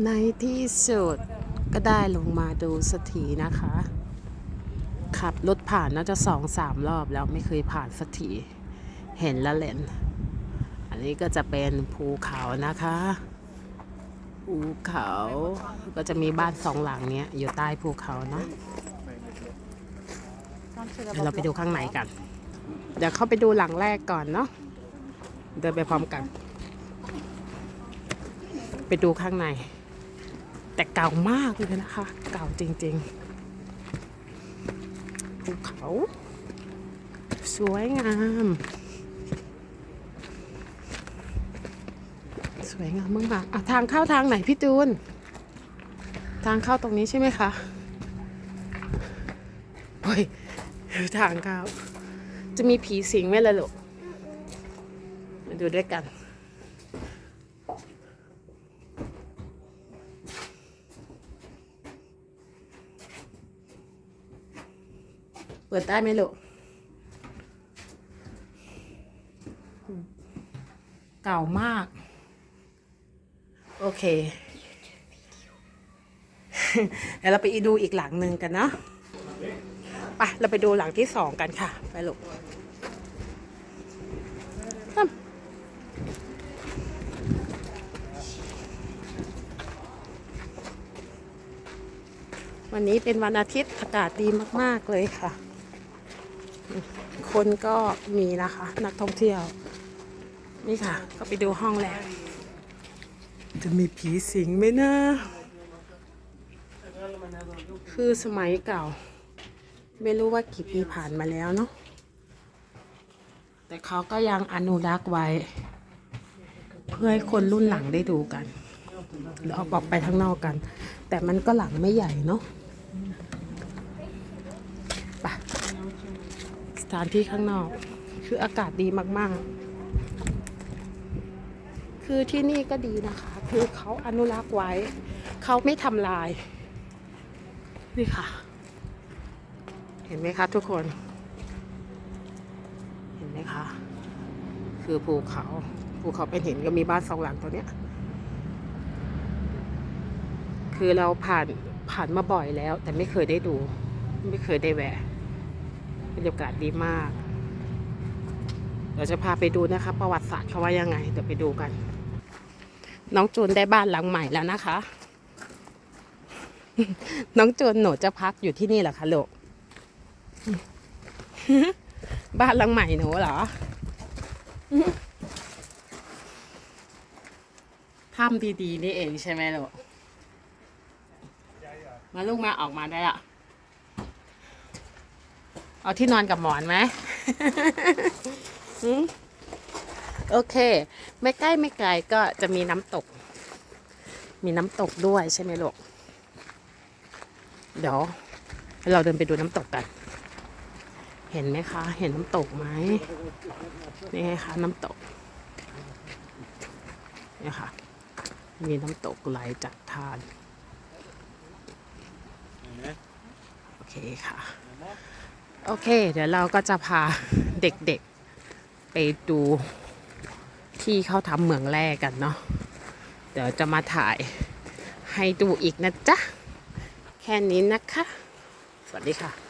ในที่สุดก็ได้ลงมาดูสักทีนะคะ ขับรถผ่านน่าจะสองสามรอบแล้วไม่เคยผ่านสักทีเห็นแล้วเล่นอันนี้ก็จะเป็นภูเขานะคะ ภูเขาก็จะมีบ้านสองหลังเนี้ยอยู่ใต้ภูเขาเนาะเดี๋ยวเราไปดูข้างในกัน เดี๋ยวเข้าไปดูหลังแรกก่อนเนาะเดินไปพร้อมกัน ไปดูข้างใน แต่เก่ามากเลยนะคะ เก่าจริงๆ ภูเขา สวยงาม สวยงามมากๆอะทางเข้าทางไหนพี่จูน ทางเข้าตรงนี้ใช่ไหมคะโอ้ยทางเข้า จะมีผีสิงไหมล่ะลูกมาดูด้วยกัน ปิดได้ไหมลูก เก่ามาก โอเค เดี๋ยวเราไปดูอีกหลังหนึ่งกันเนาะไปเราไปดูหลังที่สองกันค่ะ ไปลูกตั้มวันนี้เป็นวันอาทิตย์อากาศดีมาก ๆ เลยค่ะ คนก็มีนะคะ นักท่องเที่ยว นี่ค่ะ ก็ไปดูห้องแล้ว จะมีผีสิงไหมนะ คือสมัยเก่า ไม่รู้ว่ากี่ปีผ่านมาแล้วเนาะแต่เขาก็ยังอนุรักษ์ไว้ เพื่อให้คนรุ่นหลังได้ดูกันเดี๋ยวเอาออกไปข้างนอกกัน แต่มันก็หลังไม่ใหญ่เนาะไปส ถานที่ข้างนอก คืออากาศดีมาก ๆ คือที่นี่ก็ดีนะคะ คือเขาอนุรักษ์ไว้ เขาไม่ทำลาย นี่ค่ะ เห็นไหมคะทุกคน เห็นไหมคะ คือภูเขาภูเขาเป็นหินก็มีบ้านสองหลังตัวเนี้ย คือเราผ่านผ่านมาบ่อยแล้ว แต่ไม่เคยได้ดู ไม่เคยได้แวะ บรรยากาศดีมาก เดี๋ยวจะพาไปดูนะคะ ประวัติศาสตร์เขาว่ายังไง เดี๋ยวไปดูกัน น้องจูนได้บ้านหลังใหม่แล้วนะคะ น้องจูนหนูจะพักอยู่ที่นี่เหรอคะลูกบ้านหลังใหม่หนูเหรอทำดีๆนี่เองใช่ไหมลูกมาลูกมาออกมาได้ละ เอาที่นอนกับหมอนไหมหืมโอเค ไม่ใกล้ไม่ไกลก็จะมีน้ำตก มีน้ำตกด้วยใช่ไหมลูก เดี๋ยว เราเดินไปดูน้ำตกกัน เห็นไหมคะ เห็นน้ำตกไหมนี่ไงคะน้ำตกเนี่ยค่ะ มีน้ำตกไหลจากทานโอเคค่ะ โอเค เดี๋ยวเราก็จะพาเด็กๆไปดูที่เขาทำเหมืองแร่กันเนาะ เดี๋ยวจะมาถ่ายให้ดูอีกนะจ๊ะ แค่นี้นะคะ สวัสดีค่ะ